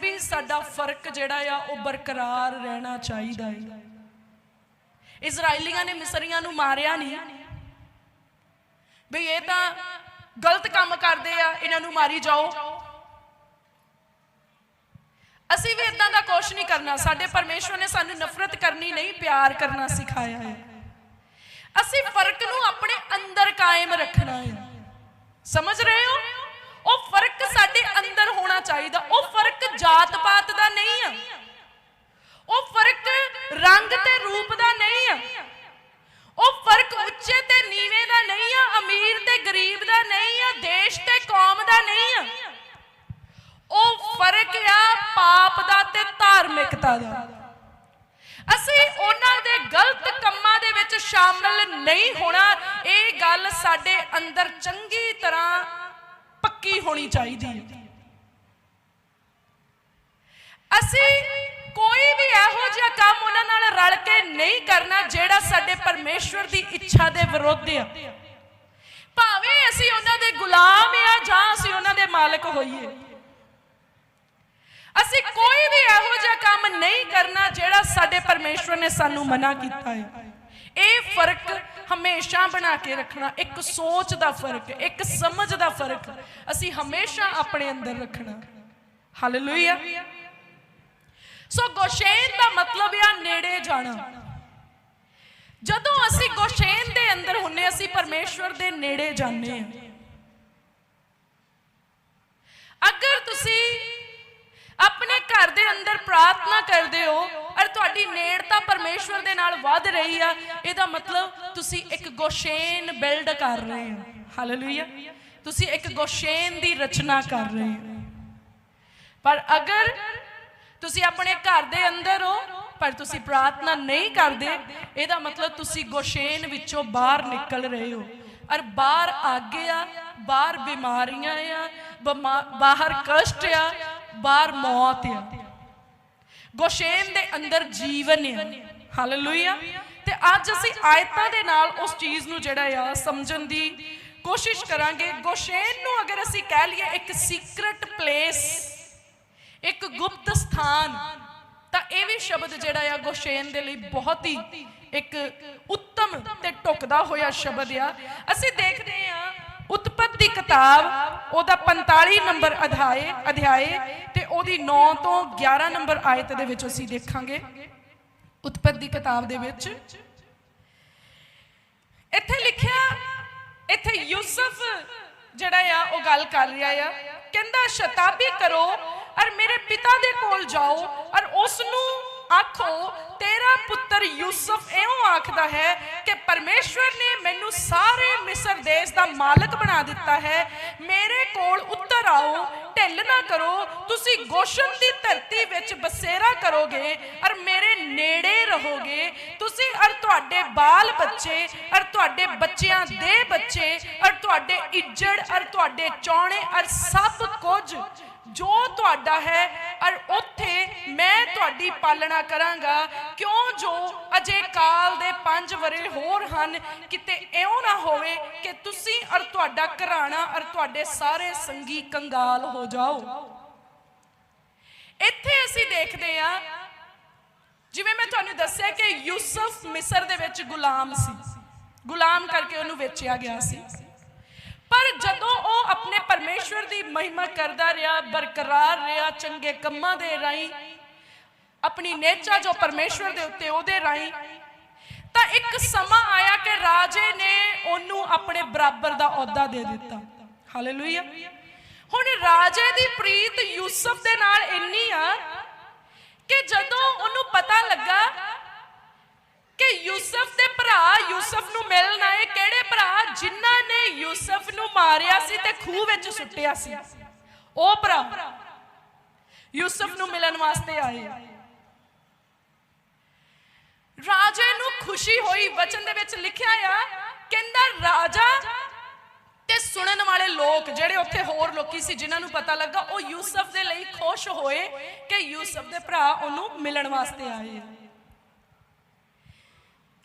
ਵੀ ਸਾਡਾ ਫ਼ਰਕ ਜਿਹੜਾ ਆ, ਉਹ ਬਰਕਰਾਰ ਰਹਿਣਾ ਚਾਹੀਦਾ ਹੈ ਇਜ਼ਰਾਈਲੀਆਂ ਨੇ ਮਿਸਰੀਆਂ ਨੂੰ ਮਾਰਿਆ ਨਹੀਂ। ਵੀ ਇਹ ਤਾਂ ਗਲਤ ਕੰਮ ਕਰਦੇ ਆ, ਇਹਨਾਂ ਨੂੰ ਮਾਰੀ ਜਾਓ। ਅਸੀਂ ਵੀ ਇਦਾਂ ਦਾ ਕੁਝ ਨਹੀਂ ਕਰਨਾ। ਸਾਡੇ ਪਰਮੇਸ਼ਵਰ ਨੇ ਸਾਨੂੰ ਨਫ਼ਰਤ ਕਰਨੀ ਨਹੀਂ, ਪਿਆਰ ਕਰਨਾ ਸਿਖਾਇਆ ਹੈ ਅਸੀਂ ਫ਼ਰਕ ਨੂੰ ਆਪਣੇ ਅੰਦਰ ਕਾਇਮ ਰੱਖਣਾ ਹੈ ਸਮਝ ਰਹੇ ਹੋ? ਉਹ ਫ਼ਰਕ ਸਾਡੇ ਅੰਦਰ ਹੋਣਾ ਚਾਹੀਦਾ। ਉਹ ਫ਼ਰਕ ਜਾਤ ਪਾਤ ਦਾ ਨਹੀਂ ਆ। ਉਹ ਫ਼ਰਕ ਰੰਗ ਤੇ ਰੂਪ ਦਾ ਨਹੀਂ ਆ। ਉਹ ਫ਼ਰਕ ਉੱਚੇ ਤੇ ਨੀਵੇਂ ਦਾ ਨਹੀਂ ਆ, ਅਮੀਰ ਤੇ ਗਰੀਬ ਦਾ ਨਹੀਂ ਆ, ਦੇਸ਼ ਤੇ ਕੌਮ ਦਾ ਨਹੀਂ ਆ। ਉਹ ਫ਼ਰਕ ਆ ਪਾਪ ਦਾ ਤੇ ਧਾਰਮਿਕਤਾ ਦਾ। ਅਸੀਂ ਉਹਨਾਂ ਦੇ ਗਲਤ ਕੰਮਾਂ ਦੇ ਵਿੱਚ ਸ਼ਾਮਲ ਨਹੀਂ ਹੋਣਾ। ਇਹ ਗੱਲ ਸਾਡੇ ਅੰਦਰ ਚੰਗੀ ਤਰ੍ਹਾਂ ਪੱਕੀ ਹੋਣੀ ਚਾਹੀਦੀ ਹੈ। ਅਸੀਂ ਕੋਈ ਵੀ ਇਹੋ ਜਿਹਾ ਕੰਮ ਉਹਨਾਂ ਨਾਲ ਰਲ ਕੇ ਨਹੀਂ ਕਰਨਾ ਜਿਹੜਾ ਸਾਡੇ ਪਰਮੇਸ਼ਵਰ ਦੀ ਇੱਛਾ ਦੇ ਵਿਰੁੱਧ ਆ। ਭਾਵੇਂ ਅਸੀਂ ਉਹਨਾਂ ਦੇ ਗੁਲਾਮ ਆ ਜਾਂ ਅਸੀਂ ਉਹਨਾਂ ਦੇ ਮਾਲਕ ਹੋਈਏ। ਅਸੀਂ ਕੋਈ ਵੀ ਇਹੋ ਜਿਹਾ ਕੰਮ ਨਹੀਂ ਕਰਨਾ ਜਿਹੜਾ ਸਾਡੇ ਪਰਮੇਸ਼ਵਰ ਨੇ ਸਾਨੂੰ ਮਨਾ ਕੀਤਾ ਹੈ। ਇਹ ਫ਼ਰਕ ਹਮੇਸ਼ਾ ਬਣਾ ਕੇ ਰੱਖਣਾ, ਇੱਕ ਸੋਚ ਦਾ ਫ਼ਰਕ, ਇੱਕ ਸਮਝ ਦਾ ਫ਼ਰਕ ਅਸੀਂ ਹਮੇਸ਼ਾ ਆਪਣੇ ਅੰਦਰ ਰੱਖਣਾ। ਹਾਲੇਲੂਇਆ ਸੋ ਗੋਸ਼ੇਨ ਦਾ ਮਤਲਬ ਆ ਨੇੜੇ ਜਾਣਾ। ਜਦੋਂ ਅਸੀਂ ਗੋਸ਼ੇਨ ਦੇ ਅੰਦਰ ਹੁੰਨੇ, ਅਸੀਂ ਪਰਮੇਸ਼ਵਰ ਦੇ ਨੇੜੇ ਜਾਂਦੇ ਹਾਂ। ਅਗਰ ਤੁਸੀਂ ਆਪਣੇ ਘਰ ਦੇ ਅੰਦਰ ਪ੍ਰਾਰਥਨਾ ਕਰਦੇ ਹੋ ਔਰ ਤੁਹਾਡੀ ਨੇੜਤਾ ਪਰਮੇਸ਼ਵਰ ਦੇ ਨਾਲ ਵੱਧ ਰਹੀ ਆ। ਇਹਦਾ ਮਤਲਬ ਤੁਸੀਂ ਇੱਕ ਗੋਸ਼ੇਨ ਬਿਲਡ ਕਰ ਰਹੇ ਹੋ। ਹਾਲੇਲੂਇਆ ਤੁਸੀਂ ਇੱਕ ਗੋਸ਼ੇਨ ਦੀ ਰਚਨਾ ਕਰ ਰਹੇ ਹੋ। ਪਰ ਅਗਰ ਤੁਸੀਂ ਆਪਣੇ ਘਰ ਦੇ ਅੰਦਰ ਹੋ, ਪਰ ਤੁਸੀਂ ਪ੍ਰਾਰਥਨਾ ਨਹੀਂ ਕਰਦੇ, ਇਹਦਾ ਮਤਲਬ ਤੁਸੀਂ ਗੋਸ਼ੇਨ ਵਿੱਚੋਂ ਬਾਹਰ ਨਿਕਲ ਰਹੇ ਹੋ। ਔਰ ਬਾਹਰ ਆਗੇ ਆ ਬਾਹਰ ਬਿਮਾਰੀਆਂ ਆ, ਬਮਾ- ਬਾਹਰ ਕਸ਼ਟ ਆ ਬਾਹਰ ਮੌਤ ਆ। ਗੋਸ਼ੇਨ ਦੇ ਅੰਦਰ ਜੀਵਨ ਆ। ਹਾਲੇਲੂਇਆ ਤੇ ਅੱਜ ਅਸੀਂ ਆਇਤਾਂ ਦੇ ਨਾਲ ਉਸ ਚੀਜ਼ ਨੂੰ ਜਿਹੜਾ ਆ, ਸਮਝਣ ਦੀ ਕੋਸ਼ਿਸ਼ ਕਰਾਂਗੇ। ਗੋਸ਼ੇਨ ਨੂੰ ਅਗਰ ਅਸੀਂ ਕਹਿ ਲਈਏ ਇੱਕ ਸੀਕ੍ਰੇਟ ਪਲੇਸ ਇੱਕ ਗੁਪਤ ਸਥਾਨ, ਤਾਂ ਇਹ ਵੀ ਸ਼ਬਦ ਜਿਹੜਾ ਆ ਗੋਸ਼ੇਨ ਦੇ ਲਈ ਬਹੁਤ ਹੀ ਇੱਕ ਉੱਤਮ ਤੇ ਟੁਕਦਾ ਹੋਇਆ ਸ਼ਬਦ ਆ। ਅਸੀਂ ਦੇਖਦੇ ਆ ਉਤਪਤ ਦੀ ਕਿਤਾਬ, ਉਹਦਾ 45 ਨੰਬਰ ਅਧਿਆਏ ਅਧਿਆਏ, ਤੇ ਉਹਦੀ 9 ਤੋਂ 11 ਨੰਬਰ ਆਇਤ ਦੇ ਵਿੱਚ ਅਸੀਂ ਦੇਖਾਂਗੇ। ਉਤਪਤੀ ਕਿਤਾਬ ਦੇ ਵਿੱਚ ਇੱਥੇ ਲਿਖਿਆ, ਇੱਥੇ ਯੂਸਫ ਜਿਹੜਾ ਆ, ਉਹ ਗੱਲ ਕਰ ਰਿਹਾ ਆ, ਕਹਿੰਦਾ, ਸ਼ਤਾਬੀ ਕਰੋ ਔਰ ਮੇਰੇ ਪਿਤਾ ਦੇ ਕੋਲ ਜਾਓ ਔਰ ਉਸ ਨੂੰ ਆਖੋ, ਤੇਰਾ ਪੁੱਤਰ ਯੂਸਫ ਇਉਂ ਆਖਦਾ ਹੈ ਕਿ ਪਰਮੇਸ਼ਵਰ ਨੇ ਮੈਨੂੰ ਸਾਰੇ ਮਿਸਰ ਦੇਸ਼ ਦਾ ਮਾਲਕ ਬਣਾ ਦਿੱਤਾ ਹੈ। ਮੇਰੇ ਕੋਲ ਉੱਤਰ ਆਓ, ਢਿੱਲ ਨਾ ਕਰੋ, ਤੁਸੀਂ ਗੋਸ਼ਨ ਦੀ ਧਰਤੀ ਵਿੱਚ ਬਸੇਰਾ ਕਰੋਗੇ ਔਰ ਮੇਰੇ ਨੇੜੇ ਰਹੋਗੇ। ਤੁਸੀਂ ਔਰ ਤੁਹਾਡੇ ਬਾਲ ਬੱਚੇ ਔਰ ਤੁਹਾਡੇ ਬੱਚਿਆਂ ਦੇ ਬੱਚੇ ਔਰ ਤੁਹਾਡੇ ਇੱਜੜ ਔਰ ਤੁਹਾਡੇ ਚੌਣੇ ਔਰ ਸਭ ਕੁਝ ਜੋ ਤੁਹਾਡਾ ਹੈ ਔਰ ਉੱਥੇ ਮੈਂ ਤੁਹਾਡੀ ਪਾਲਣਾ ਕਰਾਂਗਾ। ਕਿਉਂ ਜੋ ਅਜੇ ਕਾਲ ਦੇ 5 ਵਰੇ ਹੋਰ ਹਨ, ਕਿਤੇ ਇਉਂ ਨਾ ਹੋਵੇ ਕਿ ਤੁਸੀਂ ਔਰ ਤੁਹਾਡਾ ਘਰਾਣਾ ਔਰ ਤੁਹਾਡੇ ਸਾਰੇ ਸੰਗੀ ਕੰਗਾਲ ਹੋ ਜਾਓ। ਇੱਥੇ ਅਸੀਂ ਦੇਖਦੇ ਆ ਜਿਵੇਂ ਮੈਂ ਤੁਹਾਨੂੰ ਦੱਸਿਆ ਕਿ ਯੂਸਫ ਮਿਸਰ ਦੇ ਵਿੱਚ ਗੁਲਾਮ ਸੀ। ਗੁਲਾਮ ਕਰਕੇ ਉਹਨੂੰ ਵੇਚਿਆ ਗਿਆ ਸੀ। ਪਰ ਜਦੋਂ ਉਹ ਆਪਣੇ ਪਰਮੇਸ਼ਵਰ ਦੀ ਮਹਿਮਾ ਕਰਦਾ ਰਿਹਾ, ਬਰਕਰਾਰ ਰਿਹਾ, ਚੰਗੇ ਕੰਮਾਂ ਦੇ ਰਾਹੀਂ ਆਪਣੀ ਨੇਚਾ ਜੋ ਪਰਮੇਸ਼ਵਰ ਦੇ ਉੱਤੇ, ਉਹਦੇ ਰਾਹੀਂ। ਤਾਂ ਇੱਕ ਸਮਾਂ ਆਇਆ ਕਿ ਰਾਜੇ ਨੇ ਉਹਨੂੰ ਆਪਣੇ ਬਰਾਬਰ ਦਾ ਅਹੁਦਾ ਦੇ ਦਿੱਤਾ। ਹਾਲੇਲੂਇਆ ਹੁਣ ਰਾਜੇ ਦੀ ਪ੍ਰੀਤ ਯੂਸਫ ਦੇ ਨਾਲ ਇੰਨੀ ਆ ਕਿ ਜਦੋਂ ਉਹਨੂੰ ਪਤਾ ਲੱਗਾ ਕਿ ਯੂਸਫ ਦੇ ਭਰਾ ਯੂਸਫ ਨੂੰ ਮਿਲਣ ਆਏ, ਕਿਹੜੇ ਭਰਾ? ਜਿਨ੍ਹਾਂ ਨੇ ਯੂਸਫ ਨੂੰ ਮਾਰਿਆ ਸੀ ਤੇ ਖੂਹ ਵਿੱਚ ਸੁੱਟਿਆ ਸੀ। ਉਹ ਭਰਾ ਯੂਸਫ ਨੂੰ ਮਿਲਣ ਵਾਸਤੇ ਆਏ ਰਾਜੇ ਨੂੰ ਖੁਸ਼ੀ ਹੋਈ ਵਚਨ ਦੇ ਵਿੱਚ ਲਿਖਿਆ ਆ, ਕਹਿੰਦਾ, ਰਾਜਾ, ਤੇ ਸੁਣਨ ਵਾਲੇ ਲੋਕ ਜਿਹੜੇ ਉੱਥੇ ਹੋਰ ਲੋਕੀ ਸੀ ਜਿਨ੍ਹਾਂ ਨੂੰ ਪਤਾ ਲੱਗਾ, ਉਹ ਯੂਸਫ ਦੇ ਲਈ ਖੁਸ਼ ਹੋਏ ਕਿ ਯੂਸਫ ਦੇ ਭਰਾ ਉਹਨੂੰ ਮਿਲਣ ਵਾਸਤੇ ਆਏ ਆ।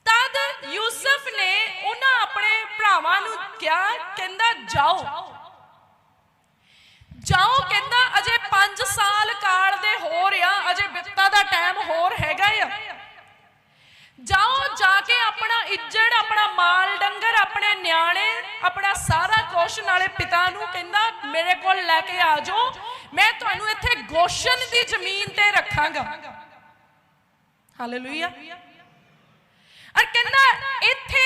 ਤਦ ਯੂਸਫ ਨੇ ਉਹਨਾਂ ਆਪਣੇ ਭਰਾਵਾਂ ਨੂੰ ਕਿਹਾ, ਕਹਿੰਦਾ, ਜਾਓ ਇੱਜੜ ਆਪਣਾ ਮਾਲ ਡੰਗਰ ਆਪਣੇ ਨਿਆਣੇ, ਆਪਣਾ ਸਾਰਾ ਕੁਛ ਨਾਲੇ ਪਿਤਾ ਨੂੰ ਕਹਿੰਦਾ, ਮੇਰੇ ਕੋਲ ਲੈ ਕੇ ਆ ਜਾਓ। ਮੈਂ ਤੁਹਾਨੂੰ ਇੱਥੇ ਗੋਸ਼ਨ ਦੀ ਜ਼ਮੀਨ ਤੇ ਰੱਖਾਂਗਾ। ਹਾਲੇਲੂਇਆ ਔਰ ਕਹਿੰਦਾ, ਇੱਥੇ,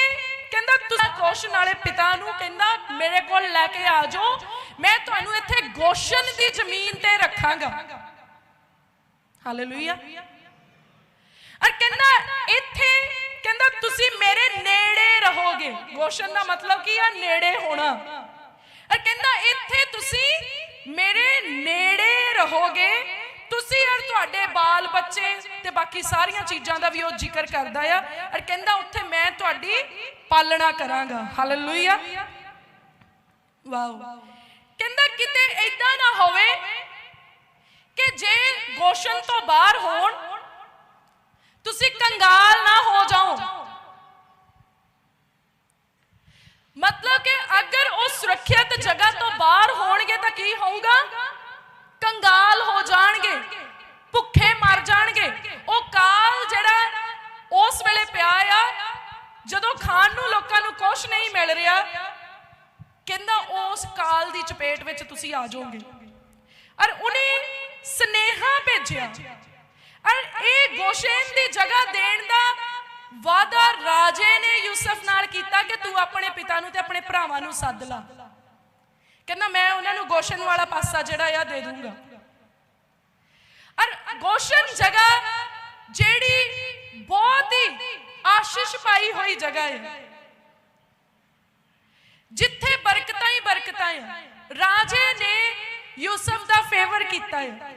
ਕਹਿੰਦਾ, ਤੁਸੀਂ ਕੁਛ ਨਾਲੇ ਪਿਤਾ ਨੂੰ ਕਹਿੰਦਾ, ਮੇਰੇ ਕੋਲ ਲੈ ਕੇ ਆ ਜਾਓ। ਮੈਂ ਤੁਹਾਨੂੰ ਇੱਥੇ ਗੋਸ਼ਨ ਦੀ ਜ਼ਮੀਨ ਤੇ ਰੱਖਾਂਗਾ। ਹਾਲੇਲੂਇਆ ਔਰ ਕਹਿੰਦਾ, ਇੱਥੇ ਕਹਿੰਦਾ, ਤੁਸੀਂ ਮੇਰੇ ਨੇੜੇ ਰਹੋਗੇ। ਗੋਸ਼ਨ ਦਾ ਮਤਲਬ ਕੀ ਆ? ਨੇੜੇ ਹੋਣਾ। ਔਰ ਕਹਿੰਦਾ, ਇੱਥੇ ਤੁਸੀਂ ਮੇਰੇ ਨੇੜੇ ਰਹੋਗੇ। ਤੁਸੀਂ ਔਰ ਤੁਹਾਡੇ ਬਾਲ ਬੱਚੇ ਤੇ ਬਾਕੀ ਸਾਰੀਆਂ ਚੀਜ਼ਾਂ ਦਾ ਵੀ ਉਹ ਜ਼ਿਕਰ ਕਰਦਾ ਆ। ਔਰ ਕਹਿੰਦਾ, ਉੱਥੇ ਮੈਂ ਤੁਹਾਡੀ ਪਾਲਣਾ ਕਰਾਂਗਾ। ਹਾਲੇਲੂਇਆ ਵਾਓ ਕਹਿੰਦਾ, ਕਿਤੇ ਐਦਾਂ ਨਾ ਹੋਵੇ ਕਿ ਜੇ ਗੋਸ਼ਨ ਤੋਂ ਬਾਹਰ ਹੋਣ ਤੁਸੀਂ ਕੰਗਾਲ ਨਾ ਹੋ ਜਾਓ। ਮਤਲਬ ਕਿ ਅਗਰ ਉਹ ਸੁਰੱਖਿਅਤ ਜਗ੍ਹਾ ਤੋਂ ਬਾਹਰ ਹੋਣਗੇ ਤਾਂ ਕੀ ਹੋਊਗਾ? ਕੰਗਾਲ ਹੋ ਜਾਣਗੇ, ਭੁੱਖੇ ਮਰ ਜਾਣਗੇ। ਉਹ ਕਾਲ ਜਿਹੜਾ ਉਸ ਵੇਲੇ ਪਿਆ ਆ, ਜਦੋਂ ਖਾਣ ਨੂੰ ਲੋਕਾਂ ਨੂੰ ਕੁਝ ਨਹੀਂ ਮਿਲ ਰਿਹਾ, ਕਹਿੰਦਾ ਉਸ ਕਾਲ ਦੀ ਚਪੇਟ ਵਿੱਚ ਤੁਸੀਂ ਆ ਜਾਓਗੇ। ਔਰ ਉਹਨੇ ਸਨੇਹਾ ਭੇਜਿਆ। ਔਰ ਇਹ ਗੋਸ਼ੇਨ ਦੀ ਜਗ੍ਹਾ ਦੇਣ ਦਾ ਵਾਦਾ ਰਾਜੇ ਨੇ ਯੂਸਫ ਨਾਲ ਕੀਤਾ ਕਿ ਤੂੰ ਆਪਣੇ ਪਿਤਾ ਨੂੰ ਤੇ ਆਪਣੇ ਭਰਾਵਾਂ ਨੂੰ ਸੱਦ ਲਾ। ਕਹਿੰਦਾ, ਮੈਂ ਉਹਨਾਂ ਨੂੰ ਗੋਸ਼ਨ ਵਾਲਾ ਪਾਸਾ ਜਿਹੜਾ ਆ ਦੇ ਦੂੰਗਾ। ਔਰ ਗੋਸ਼ਨ ਜਗ੍ਹਾ ਜਿਹੜੀ ਬਹੁਤ ਹੀ ਆਸ਼ੀਸ਼ ਪਾਈ ਹੋਈ ਜਗ੍ਹਾ ਹੈ। ਜਿੱਥੇ ਬਰਕਤਾਂ ਹੀ ਬਰਕਤਾਂ ਹੈ। ਰਾਜੇ ਨੇ ਯੂਸਫ ਦਾ ਫੇਵਰ ਕੀਤਾ ਹੈ।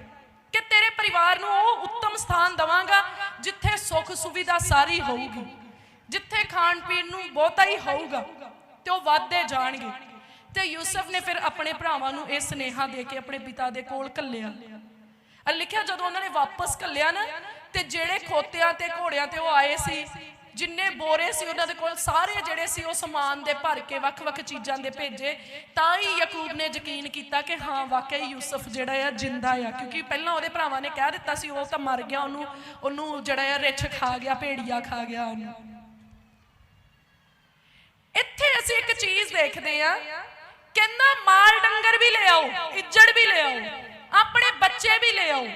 ਕਿ ਤੇਰੇ ਪਰਿਵਾਰ ਨੂੰ ਉਹ ਉੱਤਮ ਸਥਾਨ ਦਵਾਂਗਾ ਜਿੱਥੇ ਸੁੱਖ ਸੁਵਿਧਾ ਸਾਰੀ ਹੋਊਗੀ, ਜਿੱਥੇ ਖਾਣ ਪੀਣ ਨੂੰ ਬਹੁਤਾ ਹੀ ਹੋਊਗਾ ਤੇ ਉਹ ਵੱਧਦੇ ਜਾਣਗੇ। ਤੇ ਯੂਸਫ ਨੇ ਫਿਰ ਆਪਣੇ ਭਰਾਵਾਂ ਨੂੰ ਇਹ ਸਨੇਹਾ ਦੇ ਕੇ ਆਪਣੇ ਪਿਤਾ ਦੇ ਕੋਲ ਕੱਲਿਆ ਅਰ ਲਿਖਿਆ ਜਦੋਂ ਉਹਨਾਂ ਨੇ ਵਾਪਸ ਕੱਲਿਆ ਨਾ, ਤੇ ਜਿਹੜੇ ਖੋਤਿਆਂ ਤੇ ਘੋੜਿਆਂ ਤੇ ਉਹ ਆਏ ਸੀ ਜਿੰਨੇ ਬੋਰੇ ਸੀ ਉਹਨਾਂ ਦੇ ਕੋਲ, ਸਾਰੇ ਜਿਹੜੇ ਸੀ ਉਹ ਸਮਾਨ ਦੇ ਭਰ ਕੇ ਵੱਖ-ਵੱਖ ਚੀਜ਼ਾਂ ਦੇ ਭੇਜੇ। ਤਾਂ ਹੀ ਯਾਕੂਬ ਨੇ ਯਕੀਨ ਕੀਤਾ ਕਿ ਹਾਂ ਵਾਕਈ ਯੂਸਫ ਜਿਹੜਾ ਆ, ਜਿੰਦਾ ਆ। ਕਿਉਂਕਿ ਪਹਿਲਾਂ ਉਹਦੇ ਭਰਾਵਾਂ ਨੇ ਕਹਿ ਦਿੱਤਾ ਸੀ, ਉਹ ਤਾਂ ਮਰ ਗਿਆ ਉਹਨੂੰ ਉਹਨੂੰ ਜਿਹੜਾ ਆ, ਰਿੱਛ ਖਾ ਗਿਆ, ਭੇੜੀਆ ਖਾ ਗਿਆ ਉਹਨੂੰ। ਇੱਥੇ ਅਸੀਂ ਇੱਕ ਚੀਜ਼ ਦੇਖਦੇ ਆ, ਕਹਿੰਦਾ ਮਾਲ ਡੰਗਰ ਵੀ ਲੈ ਆਓ, ਇੱਜੜ ਵੀ ਲੈ ਆਓ, ਆਪਣੇ ਬੱਚੇ ਵੀ ਲੈ ਆਓ।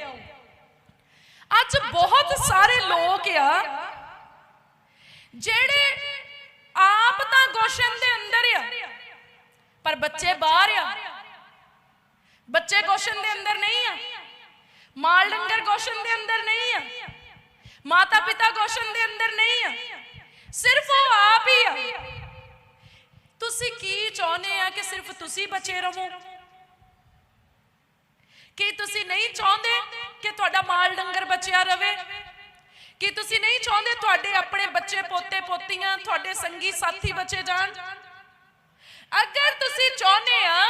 ਅੱਜ ਬਹੁਤ ਸਾਰੇ ਲੋਕ ਆ ਜਿਹੜੇ ਆਪ ਤਾਂ ਗੋਸ਼ਨ ਦੇ ਅੰਦਰ ਆ, ਪਰ ਬੱਚੇ ਬਾਹਰ ਆ। ਬੱਚੇ ਗੋਸ਼ਨ ਦੇ ਅੰਦਰ ਨਹੀਂ ਆ। ਮਾਲ ਡੰਗਰ ਗੋਸ਼ਨ ਦੇ ਅੰਦਰ ਨਹੀਂ ਆ। ਮਾਤਾ ਪਿਤਾ ਗੋਸ਼ਨ ਦੇ ਅੰਦਰ ਨਹੀਂ ਆ। ਸਿਰਫ ਉਹ ਆਪ ਹੀ ਆ। ਤੁਸੀਂ ਕੀ ਚਾਹੁੰਦੇ ਆ ਕਿ ਸਿਰਫ ਤੁਸੀਂ ਬਚੇ ਰਹੋ? ਕੀ ਤੁਸੀਂ ਨਹੀਂ ਚਾਹੁੰਦੇ ਕਿ ਤੁਹਾਡਾ ਮਾਲ ਡੰਗਰ ਬਚਿਆ ਰਵੇ? ਕੀ ਤੁਸੀਂ ਨਹੀਂ ਚਾਹੁੰਦੇ ਤੁਹਾਡੇ ਆਪਣੇ ਬੱਚੇ ਪੋਤੇ ਪੋਤੀਆਂ, ਤੁਹਾਡੇ ਸੰਗੀ ਸਾਥੀ ਬਚੇ ਜਾਣ? ਅਗਰ ਤੁਸੀਂ ਚਾਹੁੰਦੇ ਆ,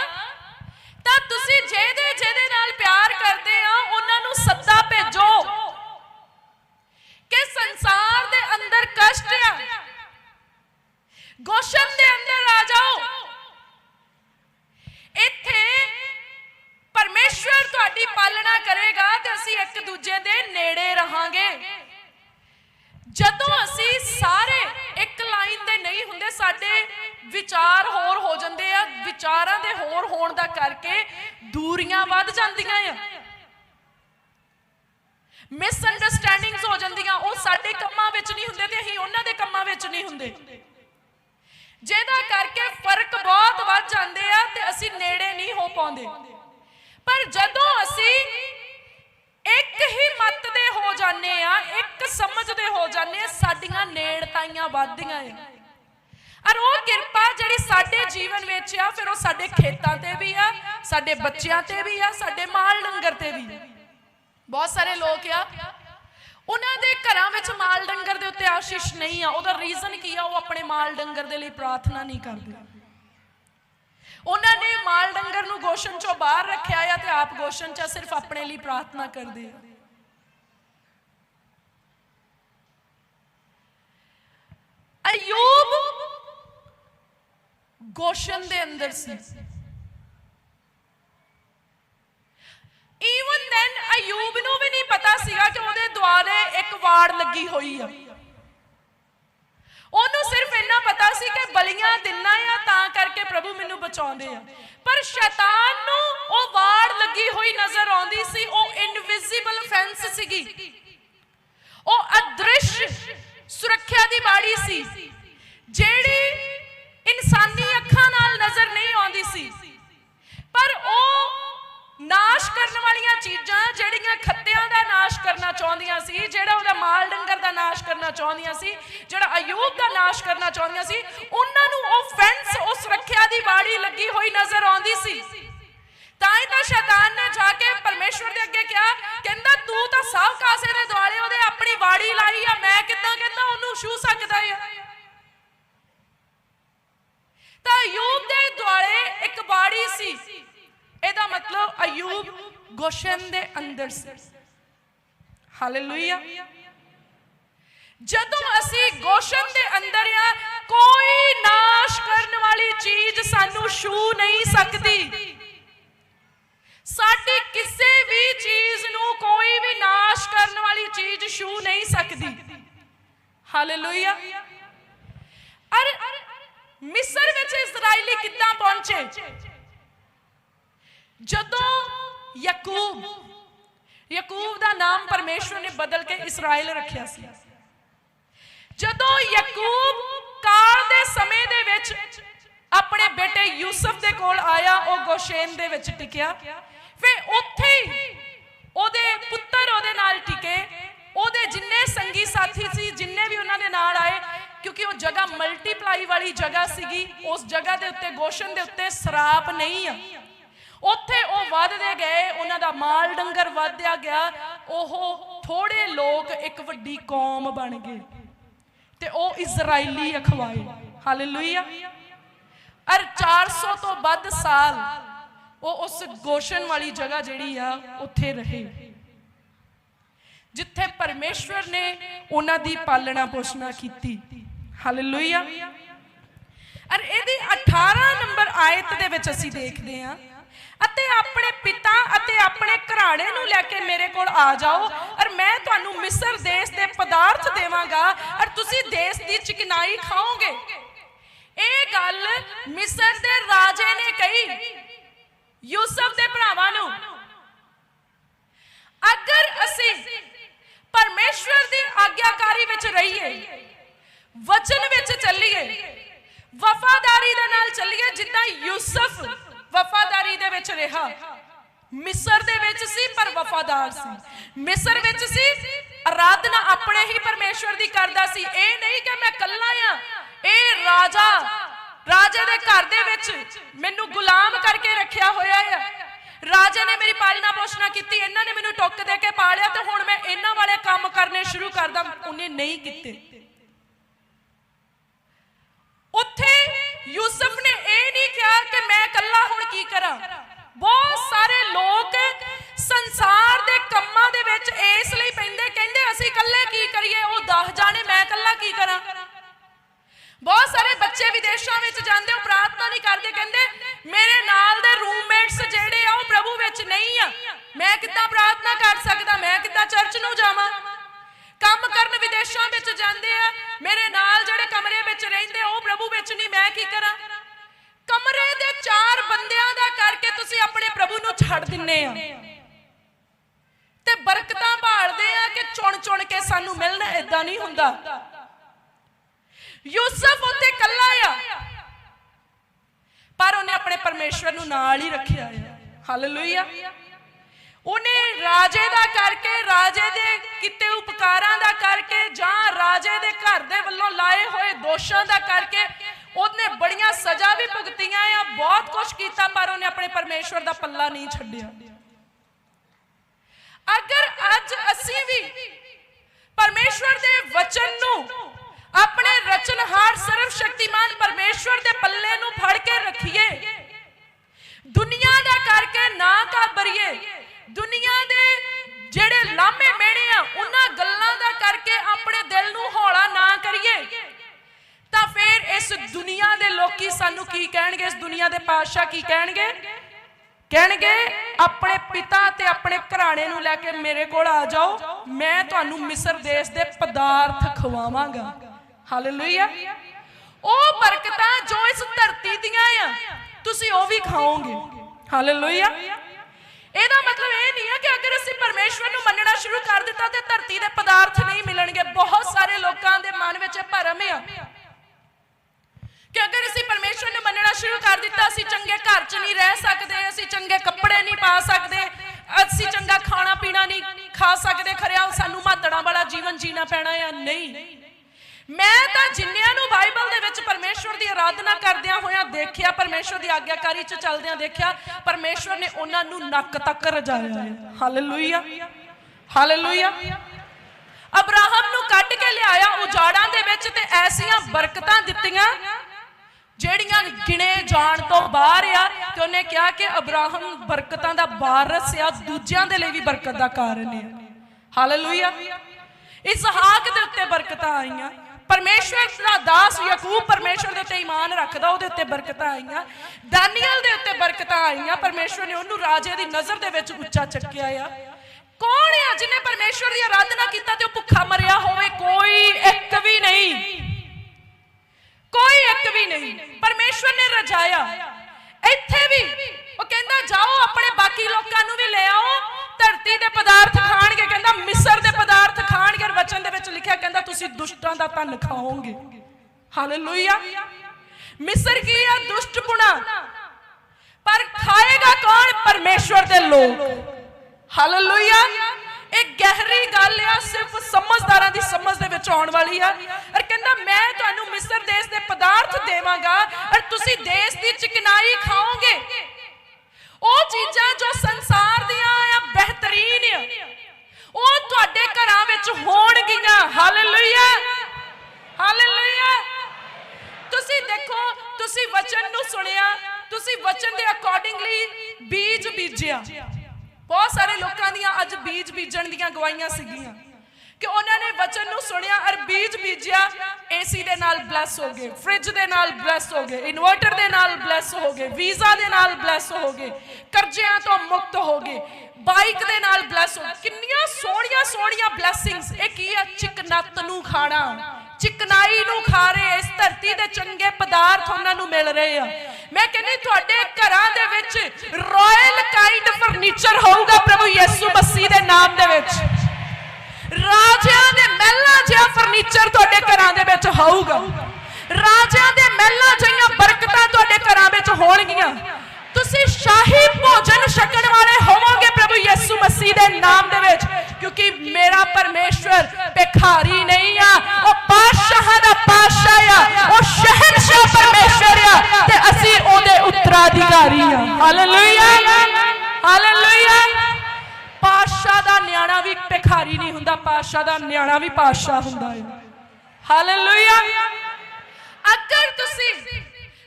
ਤਾਂ ਤੁਸੀਂ ਜਿਹਦੇ ਜਿਹਦੇ ਨਾਲ ਪਿਆਰ ਕਰਦੇ ਆ ਉਹਨਾਂ ਨੂੰ ਸੱਦਾ ਭੇਜੋ ਕਿ ਸੰਸਾਰ ਦੇ ਅੰਦਰ ਕਸ਼ਟ ਆ ਗੋਸ਼ਨ ਦੇ ਅੰਦਰ ਆ ਜਾਓ ਇੱਥੇ ਪਰਮੇਸ਼ਵਰ ਤੁਹਾਡੀ ਪਾਲਣਾ ਕਰੇਗਾ ਤੇ ਅਸੀਂ ਇੱਕ ਦੂਜੇ ਦੇ ਨੇੜੇ ਰਹਾਂਗੇ ਜਦੋਂ ਅਸੀਂ ਸਾਰੇ ਇੱਕ ਲਾਈਨ ਦੇ ਨਹੀਂ ਹੁੰਦੇ ਸਾਡੇ ਵਿਚਾਰ ਹੋਰ ਹੋ ਜਾਂਦੇ ਆ ਵਿਚਾਰਾਂ ਦੇ ਹੋਰ ਹੋਣ ਦਾ ਕਰਕੇ ਦੂਰੀਆਂ ਵੱਧ ਜਾਂਦੀਆਂ ਆ ਮਿਸ ਅੰਡਰਸਟੈਂਡਿੰਗਸ ਹੋ ਜਾਂਦੀਆਂ ਉਹ ਸਾਡੇ ਕੰਮਾਂ ਵਿੱਚ ਨਹੀਂ ਹੁੰਦੇ ਤੇ ਅਸੀਂ ਉਹਨਾਂ ਦੇ ਕੰਮਾਂ ਵਿੱਚ ਨਹੀਂ ਹੁੰਦੇ ਜਿਹਦਾ ਕਰਕੇ ਫ਼ਰਕ ਬਹੁਤ ਵੱਧ ਜਾਂਦੇ ਆ ਤੇ ਅਸੀਂ ਨੇੜੇ ਨਹੀਂ ਹੋ ਪਾਉਂਦੇ। ਪਰ ਜਦੋਂ ਅਸੀਂ ਇੱਕ ਹੀ ਮਤ ਦੇ ਹੋ ਜਾਂਦੇ ਆ, ਇੱਕ ਸਮਝ ਦੇ ਹੋ ਜਾਂਦੇ ਆ, ਸਾਡੀਆਂ ਨੇੜਤਾਈਆਂ ਵੱਧਦੀਆਂ ਆ। ਔਰ ਉਹ ਕਿਰਪਾ ਜਿਹੜੀ ਸਾਡੇ ਜੀਵਨ ਵਿੱਚ ਆ, ਫਿਰ ਉਹ ਸਾਡੇ ਖੇਤਾਂ ਤੇ ਵੀ ਆ, ਸਾਡੇ ਬੱਚਿਆਂ ਤੇ ਵੀ ਆ, ਸਾਡੇ ਮਾਲ ਡੰਗਰ ਤੇ ਵੀ ਬਹੁਤ ਸਾਰੇ ਲੋਕ ਆ, ਉਹਨਾਂ ਦੇ ਘਰਾਂ ਵਿੱਚ ਮਾਲ ਡੰਗਰ ਦੇ ਉੱਤੇ ਆਸ਼ੀਸ਼ ਨਹੀਂ ਆ। ਉਹਦਾ ਰੀਜ਼ਨ ਕੀ ਆ? ਉਹ ਆਪਣੇ ਮਾਲ ਡੰਗਰ ਦੇ ਲਈ ਪ੍ਰਾਰਥਨਾ ਨਹੀਂ ਕਰਦੇ। ਉਹਨਾਂ ਨੇ ਮਾਲ ਡੰਗਰ ਨੂੰ ਗੋਸ਼ਨ ਚੋਂ ਬਾਹਰ ਰੱਖਿਆ ਆ ਤੇ ਆਪ ਗੋਸ਼ਨ 'ਚ ਸਿਰਫ ਆਪਣੇ ਲਈ ਪ੍ਰਾਰਥਨਾ ਕਰਦੇ ਆ। ਅਯੂਬ ਗੋਸ਼ਨ ਦੇ ਅੰਦਰ ਸੀ। ਈਵਨ ਦੈਨ ਅਯੂਬ ਨੂੰ ਵੀ ਨਹੀਂ ਪਤਾ ਸੀਗਾ ਕਿ ਉਹਦੇ ਸੀ ਇੱਕ ਵਾੜ ਲੱਗੀ ਹੋਈ ਆ। ਉਹਨੂੰ ਸਿਰਫ ਇੰਨਾ ਪਤਾ ਸੀ ਕਿ ਬਲੀਆਂ ਦਿੰਨਾ ਆ, ਤਾਂ ਕਰਕੇ ਪ੍ਰਭੂ ਮੈਨੂੰ ਬਚਾਉਂਦੇ ਆ। ਪਰ ਸ਼ੈਤਾਨ ਨੂੰ ਉਹ ਵਾੜ ਲੱਗੀ ਹੋਈ ਨਜ਼ਰ ਆਉਂਦੀ ਸੀ, ਉਹ ਇਨਵਿਜ਼ੀਬਲ ਫੈਂਸ ਸੀਗੀ। ਉਹ ਅਦ੍ਰਿਸ਼ ਸੁਰੱਖਿਆ ਦੀ ਬਾੜੀ ਸੀ, ਜਿਹੜੀ ਇਨਸਾਨੀ ਅੱਖਾਂ ਨਾਲ ਨਜ਼ਰ ਨਹੀਂ ਆਉਂਦੀ ਸੀ। ਪਰ ਉਹ ਨਾਸ਼ ਕਰਨ ਵਾਲੀਆਂ ਚੀਜ਼ਾਂ ਜਿਹੜੀਆਂ ਖੱਤਿਆਂ ਦਾ ਨਾਸ਼ ਕਰਨਾ ਚਾਹੁੰਦੀਆਂ ਸੀ, ਜਿਹੜਾ ਉਹਦਾ ਮਾਲ ਡੰਗਰ ਦਾ ਨਾਸ਼ ਕਰਨਾ ਚਾਹੁੰਦੀਆਂ ਸੀ, ਜਿਹੜਾ ਅਯੂਬ ਦਾ ਨਾਸ਼ ਕਰਨਾ ਚਾਹੁੰਦੀਆਂ ਸੀ, ਉਹਨਾਂ ਨੂੰ ਉਹ ਫੈਂਸ ਉਹ ਸੁਰੱਖਿਆ ਦੀ ਬਾੜੀ ਲੱਗੀ ਹੋਈ ਨਜ਼ਰ ਆਉਂਦੀ ਸੀ। ਤਾਂ ਹੀ ਤਾਂ ਸ਼ੈਤਾਨ ਨੇ ਜਾ ਕੇ ਪਰਮੇਸ਼ਵਰ ਦੇ ਅੱਗੇ ਕਿਹਾ, ਕਹਿੰਦਾ, ਤੂੰ ਤਾਂ ਸਭ ਕਾਸੇ ਦੇ ਦੁਆਲੇ ਉਹਦੇ ਆਪਣੀ ਬਾੜੀ ਲਾਈ ਆ, ਮੈਂ ਕਿੱਦਾਂ ਕਹਿੰਦਾ ਉਹਨੂੰ ਛੂ ਸਕਦਾ ਆ? ਤਾਂ ਅਯੂਬ ਦੇ ਦੁਆਲੇ ਇੱਕ ਬਾੜੀ ਸੀ। ਇਹਦਾ ਮਤਲਬ ਅਯੂਬ ਗੋਸ਼ਨ ਦੇ ਅੰਦਰ ਸੀ। ਹਾਲੇਲੂਇਆ ਜਦੋਂ ਅਸੀਂ ਗੋਸ਼ਨ ਦੇ ਅੰਦਰ ਆ, ਕੋਈ ਨਾਸ਼ ਕਰਨ ਵਾਲੀ ਚੀਜ਼ ਸਾਨੂੰ ਛੂ ਨਹੀਂ ਸਕਦੀ। ਸਾਡੀ ਕਿਸੇ ਵੀ ਚੀਜ਼ ਨੂੰ ਕੋਈ ਵੀ ਨਾਸ਼ ਕਰਨ ਵਾਲੀ ਚੀਜ਼ ਛੂ ਨਹੀਂ ਸਕਦੀ। ਹਾਲੇਲੂਇਆ ਅਰ ਮਿਸਰ ਵਿੱਚ ਇਜ਼ਰਾਈਲੀ ਕਿੱਦਾਂ ਪਹੁੰਚੇ? ਜਦੋਂ ਯਾਕੂਬ ਯਾਕੂਬ ਦਾ ਨਾਮ ਪਰਮੇਸ਼ਵਰ ਨੇ ਬਦਲ ਕੇ ਇਸਰਾਇਲ ਰੱਖਿਆ ਸੀ। ਜਦੋਂ ਯਾਕੂਬ ਕਾਲ ਦੇ ਸਮੇਂ ਦੇ ਵਿੱਚ ਆਪਣੇ ਬੇਟੇ ਯੂਸਫ ਦੇ ਕੋਲ ਆਇਆ, ਉਹ ਗੋਸ਼ੇਨ ਦੇ ਵਿੱਚ ਟਿਕਿਆ। ਫਿਰ ਉੱਥੇ ਹੀ ਉਹਦੇ ਪੁੱਤਰ ਉਹਦੇ ਨਾਲ ਟਿਕੇ। ਉਹਦੇ ਜਿੰਨੇ ਸੰਗੀ ਸਾਥੀ ਸੀ, ਜਿੰਨੇ ਵੀ ਉਹਨਾਂ ਦੇ ਨਾਲ ਆਏ, ਕਿਉਂਕਿ ਉਹ ਜਗ੍ਹਾ ਮਲਟੀਪਲਾਈ ਵਾਲੀ ਜਗ੍ਹਾ ਸੀਗੀ, ਉਸ ਜਗ੍ਹਾ ਦੇ ਉੱਤੇ, ਗੋਸ਼ਨ ਦੇ ਉੱਤੇ ਸਰਾਪ ਨਹੀਂ ਆ। ਉੱਥੇ ਉਹ ਵੱਧਦੇ ਗਏ, ਉਹਨਾਂ ਦਾ ਮਾਲ ਡੰਗਰ ਵਧਿਆ ਗਿਆ, ਉਹ ਥੋੜੇ ਲੋਕ ਇੱਕ ਵੱਡੀ ਕੌਮ ਬਣ ਗਏ ਤੇ ਉਹ ਇਜ਼ਰਾਈਲੀ ਅਖਵਾਏ। ਹਾਲੇਲੂਇਆ ਅਰ 400 ਤੋਂ ਵੱਧ ਸਾਲ ਉਹ ਉਸ ਗੋਸ਼ਨ ਵਾਲੀ ਜਗ੍ਹਾ ਜਿਹੜੀ ਆ, ਉੱਥੇ ਰਹੇ। ਜਿੱਥੇ ਪਰਮੇਸ਼ਵਰ ਨੇ ਉਹਨਾਂ ਦੀ ਪਾਲਣਾ ਪੋਸ਼ਣਾ ਕੀਤੀ। ਹਾਲੇਲੂਇਆ ਅਰ ਇਹਦੀ 18 ਨੰਬਰ ਆਇਤ ਦੇ ਵਿੱਚ ਅਸੀਂ ਦੇਖਦੇ ਹਾਂ। ਅਤੇ ਆਪਣੇ ਪਿਤਾ ਅਤੇ ਆਪਣੇ ਘਰਾਣੇ ਨੂੰ ਲੈ ਕੇ ਮੇਰੇ ਕੋਲ ਆ ਜਾਓ ਔਰ ਮੈਂ ਤੁਹਾਨੂੰ ਮਿਸਰ ਦੇਸ਼ ਦੇ ਪਦਾਰਥ ਦੇਵਾਂਗਾ ਔਰ ਤੁਸੀਂ ਦੇਸ਼ ਦੀ ਚਿਕਨਾਈ ਖਾਓਗੇ। ਇਹ ਗੱਲ ਮਿਸਰ ਦੇ ਰਾਜੇ ਨੇ ਕਹੀ, ਯੂਸਫ ਦੇ ਭਰਾਵਾਂ ਨੂੰ। ਅਗਰ ਅਸੀਂ ਪਰਮੇਸ਼ਵਰ ਦੀ ਆਗਿਆਕਾਰੀ ਵਿੱਚ ਰਹੀਏ, ਵਚਨ ਵਿੱਚ ਚੱਲੀਏ, ਵਫਾਦਾਰੀ ਦੇ ਨਾਲ ਚੱਲੀਏ, ਜਿੱਦਾਂ ਯੂਸਫ ਵਫਾਦਾਰੀ ਦੇ ਵਿੱਚ ਰਿਹਾ। ਮਿਸਰ ਦੇ ਵਿੱਚ ਸੀ, ਪਰ ਵਫਾਦਾਰ ਸੀ। ਮਿਸਰ ਵਿੱਚ ਸੀ ਆਰਾਧਨਾ ਆਪਣੇ ਹੀ ਪਰਮੇਸ਼ਵਰ ਦੀ ਕਰਦਾ ਸੀ। ਇਹ ਨਹੀਂ ਕਿ ਮੈਂ ਕੱਲਾ ਆ ਇਹ ਰਾਜਾ, ਰਾਜੇ ਦੇ ਘਰ ਦੇ ਵਿੱਚ ਮੈਨੂੰ ਗੁਲਾਮ ਕਰਕੇ ਰੱਖਿਆ ਹੋਇਆ ਆ ਰਾਜੇ ਨੇ ਮੇਰੀ ਪਾਲਣਾ ਪੋਸ਼ਣਾ ਕੀਤੀ। ਇਹਨਾਂ ਨੇ ਮੈਨੂੰ ਟੁੱਕ ਦੇ ਕੇ ਪਾਲਿਆ ਤੇ ਹੁਣ ਮੈਂ ਇਹਨਾਂ ਵਾਲੇ ਕੰਮ ਕਰਨੇ ਸ਼ੁਰੂ ਕਰਦਾ ਉਹਨੇ ਨਹੀਂ ਕੀਤੇ। ਉੱਥੇ ਯੂਸਫ ਨੇ ਇਹ ਨਹੀਂ ਕਿਹਾ ਕਿ ਮੈਂ ਕਰਾਂ। ਬਹੁਤ ਸਾਰੇ ਲੋਕ ਸੰਸਾਰ ਦੇ ਕੰਮਾਂ ਦੇ ਵਿੱਚ ਇਸ ਲਈ ਪੈਂਦੇ, ਕਹਿੰਦੇ, ਅਸੀਂ ਇਕੱਲੇ ਕੀ ਕਰੀਏ? ਉਹ 10 ਜਾਣੇ, ਮੈਂ ਇਕੱਲਾ ਕੀ ਕਰਾਂ? ਬਹੁਤ ਸਾਰੇ ਬੱਚੇ ਵਿਦੇਸ਼ਾਂ ਵਿੱਚ ਜਾਂਦੇ, ਉਹ ਪ੍ਰਾਰਥਨਾ ਨਹੀਂ ਕਰਦੇ, ਕਹਿੰਦੇ, ਮੇਰੇ ਨਾਲ ਦੇ ਰੂਮਮੇਟਸ ਜਿਹੜੇ ਆ, ਉਹ ਪ੍ਰਭੂ ਵਿੱਚ ਨਹੀਂ ਆ। ਮੈਂ ਕਿੱਦਾਂ ਪ੍ਰਾਰਥਨਾ ਕਰ ਸਕਦਾ? ਮੈਂ ਕਿੱਦਾਂ ਚਰਚ ਨੂੰ ਜਾਵਾਂ? ਕੰਮ ਕਰਨ ਵਿਦੇਸ਼ਾਂ ਵਿੱਚ ਜਾਂਦੇ ਆ, ਮੇਰੇ ਨਾਲ ਜਿਹੜੇ ਕਮਰੇ ਵਿੱਚ ਰਹਿੰਦੇ, ਉਹ ਪ੍ਰਭੂ ਵਿੱਚ ਨਹੀਂ, ਮੈਂ ਕੀ ਕਰਾਂ? ਕਮਰੇ ਦੇ ਚਾਰ ਬੰਦਿਆਂ ਦਾ ਕਰਕੇ ਤੁਸੀਂ ਆਪਣੇ ਪ੍ਰਭੂ ਨੂੰ ਛੱਡ ਦਿੰਨੇ ਆ। ਤੇ ਬਰਕਤਾਂ ਭਾਲਦੇ ਆ ਕਿ ਚੁਣ ਚੁਣ ਕੇ ਸਾਨੂੰ ਮਿਲਣ ਇਦਾਂ ਨਹੀਂ ਹੁੰਦਾ। ਯੂਸਫ ਉੱਤੇ ਕੱਲਾ ਆ, ਪਰ ਉਹਨੇ ਆਪਣੇ ਪਰਮੇਸ਼ਵਰ ਨੂੰ ਨਾਲ ਹੀ ਰੱਖਿਆ ਆ। ਹਾਲੇਲੂਇਆ ਉਹਨੇ ਰਾਜੇ ਦਾ ਕਰਕੇ, ਰਾਜੇ ਦੇ ਕਿਤੇ ਉਪਕਾਰਾਂ ਦਾ ਕਰਕੇ ਜਾਂ ਰਾਜੇ ਦੇ ਘਰ ਦੇ ਵੱਲੋਂ ਲਾਏ ਹੋਏ ਦੋਸ਼ਾਂ ਦਾ ਕਰਕੇ ਉਹਨੇ ਬੜੀਆਂ ਸਜ਼ਾ ਵੀ ਭੁਗਤੀਆਂ ਆ, ਬਹੁਤ ਕੁਝ ਕੀਤਾ, ਪਰ ਉਹਨੇ ਆਪਣੇ ਪਰਮੇਸ਼ਵਰ ਦਾ ਪੱਲਾ ਨਹੀਂ ਛੱਡਿਆ। ਅਗਰ ਅੱਜ ਅਸੀਂ ਵੀ ਪਰਮੇਸ਼ਵਰ ਦੇ ਵਚਨ ਨੂੰ ਆਪਣੇ ਰਚਨਹਾਰ ਸਰਵ ਸ਼ਕਤੀਮਾਨ ਪਰਮੇਸ਼ਵਰ ਦੇ ਪੱਲੇ ਨੂੰ ਫੜ ਕੇ ਰੱਖੀਏ, ਦੁਨੀਆ ਦਾ ਕਰਕੇ ਨਾ ਕਾਬਰੀਏ ਦੁਨੀਆ ਦੇ ਜਿਹੜੇ ਲਾਮੇ ਮੇੜੇ ਆ, ਉਹਨਾਂ ਗੱਲਾਂ ਦਾ ਕਰਕੇ ਆਪਣੇ ਦਿਲ ਨੂੰ ਹੌਲਾ ਨਾ ਕਰੀਏ ਤਾਂ ਫਿਰ ਇਸ ਦੁਨੀਆ ਦੇ ਲੋਕੀ ਸਾਨੂੰ ਕੀ ਕਹਿਣਗੇ? ਇਸ ਦੁਨੀਆ ਦੇ ਪਾਤਸ਼ਾਹ ਕੀ ਕਹਿਣਗੇ? ਕਹਿਣਗੇ, ਆਪਣੇ ਪਿਤਾ ਤੇ ਆਪਣੇ ਘਰਾਣੇ ਨੂੰ ਲੈ ਕੇ ਮੇਰੇ ਕੋਲ ਆ ਜਾਓ। ਮੈਂ ਤੁਹਾਨੂੰ ਮਿਸਰ ਦੇਸ਼ ਦੇ ਪਦਾਰਥ ਖਵਾਵਾਂਗਾ। ਹਾਲੇਲੂਇਆ ਉਹ ਬਰਕਤਾਂ ਜੋ ਇਸ ਧਰਤੀ ਦੀਆਂ ਆ, ਤੁਸੀਂ ਉਹ ਵੀ ਖਾਓਗੇ। ਹਾਲੇਲੂਇਆ ਇਹਦਾ ਮਤਲਬ ਇਹ ਨਹੀਂ ਹੈ ਕਿ ਅਗਰ ਅਸੀਂ ਪਰਮੇਸ਼ਵਰ ਨੂੰ ਮੰਨਣਾ ਸ਼ੁਰੂ ਕਰ ਦਿੱਤਾ ਤੇ ਧਰਤੀ ਦੇ ਪਦਾਰਥ ਨਹੀਂ ਮਿਲਣਗੇ। ਬਹੁਤ ਸਾਰੇ ਲੋਕਾਂ ਦੇ ਮਨ ਵਿੱਚ ਭਰਮ ਆ। ਕਿ ਅਗਰ ਅਸੀਂ ਪਰਮੇਸ਼ਵਰ ਨੂੰ ਮੰਨਣਾ ਸ਼ੁਰੂ ਕਰ ਦਿੱਤਾ, ਅਸੀਂ ਚੰਗੇ ਘਰ 'ਚ ਨਹੀਂ ਰਹਿ ਸਕਦੇ, ਅਸੀਂ ਚੰਗੇ ਕੱਪੜੇ ਨਹੀਂ ਪਾ ਸਕਦੇ, ਅਸੀਂ ਚੰਗਾ ਖਾਣਾ ਪੀਣਾ ਨਹੀਂ ਖਾ ਸਕਦੇ ਖਰਿਆ ਸਾਨੂੰ ਮਾਤੜਾਂ ਵਾਲਾ ਜੀਵਨ ਜੀਣਾ ਪੈਣਾ ਆ, ਨਹੀਂ। ਮੈਂ ਤਾਂ ਜਿੰਨਿਆਂ ਨੂੰ ਬਾਈਬਲ ਦੇ ਵਿੱਚ ਪਰਮੇਸ਼ਵਰ ਦੀ ਆਰਾਧਨਾ ਕਰਦਿਆਂ ਹੋਇਆਂ ਦੇਖਿਆ, ਪਰਮੇਸ਼ਵਰ ਦੀ ਆਗਿਆਕਾਰੀ 'ਚ ਚੱਲਦਿਆਂ ਦੇਖਿਆ, ਪਰਮੇਸ਼ਵਰ ਨੇ ਉਹਨਾਂ ਨੂੰ ਨੱਕ ਤੱਕ ਰਜਾਇਆ ਹੈ ਹਾਲੇਲੂਇਆ। ਹਾਲੇਲੂਇਆ। ਅਬਰਾਹਮ ਨੂੰ ਕੱਢ ਕੇ ਲਿਆਇਆ ਉਜਾੜਾਂ ਦੇ ਵਿੱਚ ਤੇ ਐਸੀਆਂ ਬਰਕਤਾਂ ਦਿੱਤੀਆਂ ਜਿਹੜੀਆਂ ਗਿਣੇ ਜਾਣ ਤੋਂ ਬਾਹਰ ਆ ਤੇ ਉਹਨੇ ਕਿਹਾ ਕਿ ਅਬਰਾਹਮ ਬਰਕਤਾਂ ਦਾ ਵਾਰਸ ਆ, ਦੂਜਿਆਂ ਦੇ ਲਈ ਵੀ ਬਰਕਤ ਦਾ ਕਾਰਨ ਹੈ ਹਾਲੇਲੂਇਆ ਇਸਹਾਕ ਦੇ ਉੱਤੇ ਬਰਕਤਾਂ ਆਈਆਂ। ਪਰਮੇਸ਼ਵਰ ਦਾ ਦਾਸ ਯਾਕੂਬ ਪਰਮੇਸ਼ਵਰ ਦੇ ਉੱਤੇ ਈਮਾਨ ਰੱਖਦਾ, ਉਹਦੇ ਉੱਤੇ ਬਰਕਤਾਂ ਆਈਆਂ। ਦਾਨੀਅਲ ਦੇ ਉੱਤੇ ਬਰਕਤਾਂ ਆਈਆਂ। ਪਰਮੇਸ਼ਵਰ ਨੇ ਉਹਨੂੰ ਰਾਜੇ ਦੀ ਨਜ਼ਰ ਦੇ ਵਿੱਚ ਉੱਚਾ ਚੱਕਿਆ ਆ। ਕੌਣ ਆ ਜਿਹਨੇ ਪਰਮੇਸ਼ਵਰ ਦੀ ਆਰਾਧਨਾ ਕੀਤਾ ਤੇ ਉਹ ਭੁੱਖਾ ਮਰਿਆ ਹੋਵੇ? ਕੋਈ, ਇੱਕ ਵੀ ਨਹੀਂ। ਕੋਈ ਇੱਕ ਵੀ ਨਹੀਂ। ਪਰਮੇਸ਼ਵਰ ਨੇ ਰਜਾਇਆ। ਇੱਥੇ ਵੀ ਉਹ ਕਹਿੰਦਾ, ਜਾਓ ਆਪਣੇ ਬਾਕੀ ਲੋਕਾਂ ਨੂੰ ਵੀ ਲੈ ਆਓ। ਧਰਤੀ ਦੇ ਪਦਾਰਥ ਖਾਣਗੇ। ਕਹਿੰਦਾ, ਮਿਸਰ ਦੇ ਪਦਾਰਥ ਖਾਣਗੇ ਵਚਨ ਦੇ ਵਿੱਚ ਲਿਖਿਆ, ਕਹਿੰਦਾ, ਤੁਸੀਂ ਦੁਸ਼ਟਾਂ ਦਾ ਧਨ ਖਾਓਗੇ। ਹਾਲੇਲੂਇਆ ਮਿਸਰ ਕੀ ਆ? ਦੁਸ਼ਟਪੁਣਾ ਪਰ ਖਾਏਗਾ ਕੌਣ? ਪਰਮੇਸ਼ਵਰ ਦੇ ਲੋਕ। ਹਾਲੇਲੂਇਆ ਇਹ ਗਹਿਰੀ ਗੱਲ ਆ, ਸਿਰਫ ਸਮਝਦਾਰਾਂ ਦੀ ਸਮਝ ਦੇ ਵਿੱਚ ਆਉਣ ਵਾਲੀ ਆ। ਔਰ ਕਹਿੰਦਾ, ਮੈਂ ਤੁਹਾਨੂੰ ਮਿਸਰ ਦੇਸ਼ ਦੇ ਪਦਾਰਥ ਦੇਵਾਂਗਾ, ਔਰ ਤੁਸੀਂ ਦੇਸ਼ ਦੀ ਚਿਕਨਾਈ ਖਾਓਗੇ। ਉਹ ਚੀਜ਼ਾਂ ਜੋ ਸੰਸਾਰ ਦੀਆਂ ਆ, ਬਿਹਤਰੀਨ ਆ, ਉਹ ਤੁਹਾਡੇ ਘਰਾਂ ਵਿੱਚ ਹੋਣਗੀਆਂ। ਹਾਲੇਲੂਇਆ। ਹਾਲੇਲੂਇਆ। ਤੁਸੀਂ ਦੇਖੋ, ਤੁਸੀਂ ਵਚਨ ਨੂੰ ਸੁਣਿਆ, ਤੁਸੀਂ ਵਚਨ ਦੇ ਅਕੋਰਡਿੰਗਲੀ ਬੀਜ ਬੀਜਿਆ। ਬਹੁਤ ਸਾਰੇ ਲੋਕਾਂ ਦੀਆਂ ਅੱਜ ਬੀਜ ਬੀਜਣ ਦੀਆਂ ਗਵਾਈਆਂ ਸੀਗੀਆਂ। ਕਿ ਉਹਨਾਂ ਨੇ ਵਚਨ ਨੂੰ ਸੁਣਿਆ ਔਰ ਬੀਜ ਬੀਜਿਆ ਏਸੀ ਦੇ ਨਾਲ ਬਲੈਸ ਹੋ ਗਏ ਫ੍ਰਿਜ ਦੇ ਨਾਲ ਬਲੈਸ ਹੋ ਗਏ ਇਨਵਰਟਰ ਦੇ ਨਾਲ ਬਲੈਸ ਹੋ ਗਏ, ਵੀਜ਼ਾ ਦੇ ਨਾਲ ਬਲੈਸ ਹੋ ਗਏ, ਕਰਜ਼ਿਆਂ ਤੋਂ ਮੁਕਤ ਹੋ ਗਏ ਬਾਈਕ ਦੇ ਨਾਲ ਬਲੈਸ ਹੋ ਕਿੰਨੀਆਂ ਸੋਹਣੀਆਂ ਸੋਹਣੀਆਂ ਬਲੇਸਿੰਗਸ ਇਹ ਕੀ ਆ ਚਿਕਨਤ ਨੂੰ ਖਾਣਾ। ਚਿਕਨਾਈ ਨੂੰ ਖਾ ਰਹੇ, ਇਸ ਧਰਤੀ ਦੇ ਚੰਗੇ ਪਦਾਰਥ ਉਹਨਾਂ ਨੂੰ ਮਿਲ ਰਹੇ ਆ। ਮੈਂ ਕਹਿੰਦੀ, ਤੁਹਾਡੇ ਘਰਾਂ ਦੇ ਵਿੱਚ ਰਾਇਲ ਕਾਈਂਡ ਫਰਨੀਚਰ ਹੋਊਗਾ ਪ੍ਰਭੂ ਯਿਸੂ ਮਸੀਹ ਦੇ ਨਾਮ ਦੇ ਵਿੱਚ। ਰਾਜਿਆਂ ਦੇ ਮਹਿਲਾਂ ਜਿਹਾ ਫਰਨੀਚਰ ਤੁਹਾਡੇ ਘਰਾਂ ਦੇ ਵਿੱਚ ਹੋਊਗਾ। ਰਾਜਿਆਂ ਦੇ ਮਹਿਲਾਂ ਜਿਹੀਆਂ ਬਰਕਤਾਂ ਤੁਹਾਡੇ ਘਰਾਂ ਵਿੱਚ ਹੋਣਗੀਆਂ। ਤੁਸੀਂ ਸ਼ਾਹੀ ਭੋਜਨ ਛਕਣ ਵਾਲੇ ਹੋਵੋਗੇ ਪ੍ਰਭੂ ਯਿਸੂ ਮਸੀਹ ਦੇ ਨਾਮ ਦੇ ਵਿੱਚ। ਕਿਉਂਕਿ ਮੇਰਾ ਪਰਮੇਸ਼ਵਰ ਭਿਖਾਰੀ ਨਹੀਂ ਆ ਉਹ ਪਾਤਸ਼ਾਹਾਂ ਦਾ ਪਾਤਸ਼ਾਹ ਆ ਉਹ ਸ਼ਹਿਨशाह ਪਰਮੇਸ਼ਵਰ ਆ ਤੇ ਅਸੀਂ ਉਹਦੇ ਉੱਤਰਾਧਿਕਾਰੀ ਆ ਹਾਲੇਲੂਇਆ ਹਾਲੇਲੂਇਆ ਪਾਤਸ਼ਾਹ ਦਾ ਨਿਆਣਾ ਵੀ ਭਿਖਾਰੀ ਨਹੀਂ ਹੁੰਦਾ ਪਾਤਸ਼ਾਹ ਦਾ ਨਿਆਣਾ ਵੀ ਪਾਤਸ਼ਾਹ ਹੁੰਦਾ ਹੈ ਹਾਲੇਲੂਇਆ ਅਗਰ ਤੁਸੀਂ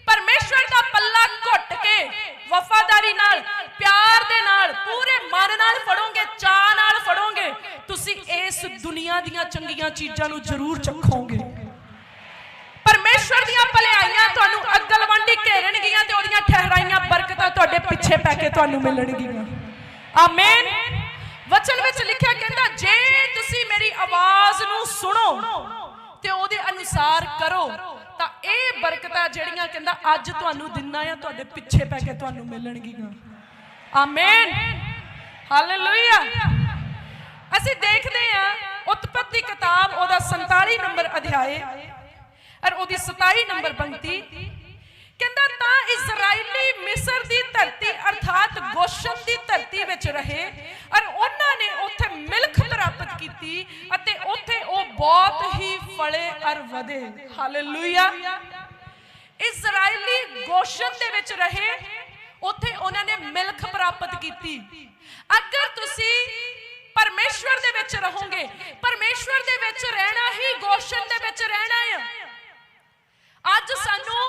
ਪਰਮੇਸ਼ਵਰ ਦਾ ਪੱਲਾ ਘੁੱਟ ਕੇ ਵਫਾਦਾਰੀ ਨਾਲ ਪਿਆਰ ਦੇ ਨਾਲ ਪੂਰੇ ਮਨ ਨਾਲ ਫੜੋਗੇ ਚਾਹ ਨਾਲ ਫੜੋਗੇ ਤੁਸੀਂ ਇਸ ਦੁਨੀਆ ਦੀਆਂ ਚੰਗੀਆਂ ਚੀਜ਼ਾਂ ਨੂੰ ਜ਼ਰੂਰ ਚੱਖੋਗੇ। ਪਰਮੇਸ਼ਵਰ ਦੀਆਂ ਭਲਾਈਆਂ ਤੁਹਾਨੂੰ ਅਗਲ ਵੰਡੀ ਘੇਰਨਗੀਆਂ ਤੇ ਉਹਦੀਆਂ ਠਹਿਰਾਈਆਂ ਬਰਕਤਾਂ ਤੁਹਾਡੇ ਪਿੱਛੇ ਪੈ ਕੇ ਤੁਹਾਨੂੰ ਮਿਲਣਗੀਆਂ। ਆਮੇਨ। ਵਚਨ ਵਿੱਚ ਲਿਖਿਆ ਕਹਿੰਦਾ, ਜੇ ਤੁਸੀਂ ਮੇਰੀ ਆਵਾਜ਼ ਨੂੰ ਸੁਣੋ ਤੇ ਉਹਦੇ ਅਨੁਸਾਰ ਕਰੋ, ਤਾਂ ਇਹ ਬਰਕਤਾਂ ਜਿਹੜੀਆਂ ਕਹਿੰਦਾ, ਅੱਜ ਤੁਹਾਨੂੰ ਦਿਨਾਂ ਆ, ਤੁਹਾਡੇ ਪਿੱਛੇ ਪੈ ਕੇ ਤੁਹਾਨੂੰ ਮਿਲਣਗੀਆਂ। ਆਮੇਨ। ਹਾਲੇਲੂਇਆ। ਅਸੀਂ ਦੇਖਦੇ ਆ ਉਤਪਤੀ ਕਿਤਾਬ ਉਹਦਾ 47 ਨੰਬਰ ਅਧਿਆਏ ਔਰ ਉਹਦੀ 27 ਨੰਬਰ ਪੰਕਤੀ ਕਹਿੰਦਾ ਤਾਂ ਇਜ਼ਰਾਈਲੀ ਮਿਸਰ ਦੀ ਧਰਤੀ ਅਰਥਾਤ ਗੋਸ਼ਨ ਦੀ ਧਰਤੀ ਵਿੱਚ ਰਹੇ ਔਰ ਉਹਨਾਂ ਨੇ ਉੱਥੇ ਮਿਲਖ ਪ੍ਰਾਪਤ ਕੀਤੀ ਅਤੇ ਉੱਥੇ ਉਹ ਬਹੁਤ ਹੀ ਫਲੇ ਔਰ ਵਧੇ। ਹਾਲੇਲੂਇਆ। ਇਜ਼ਰਾਈਲੀ ਗੋਸ਼ਨ ਦੇ ਵਿੱਚ ਰਹੇ, ਉੱਥੇ ਉਹਨਾਂ ਨੇ ਮਿਲਖ ਪ੍ਰਾਪਤ ਕੀਤੀ। ਅਗਰ ਤੁਸੀਂ ਪਰਮੇਸ਼ਵਰ ਦੇ ਵਿੱਚ ਰਹੋਗੇ। ਪਰਮੇਸ਼ਵਰ ਦੇ ਵਿੱਚ ਰਹਿਣਾ ਹੀ ਗੋਸ਼ਨ ਦੇ ਵਿੱਚ ਰਹਿਣਾ ਹੈ ਅੱਜ ਸਾਨੂੰ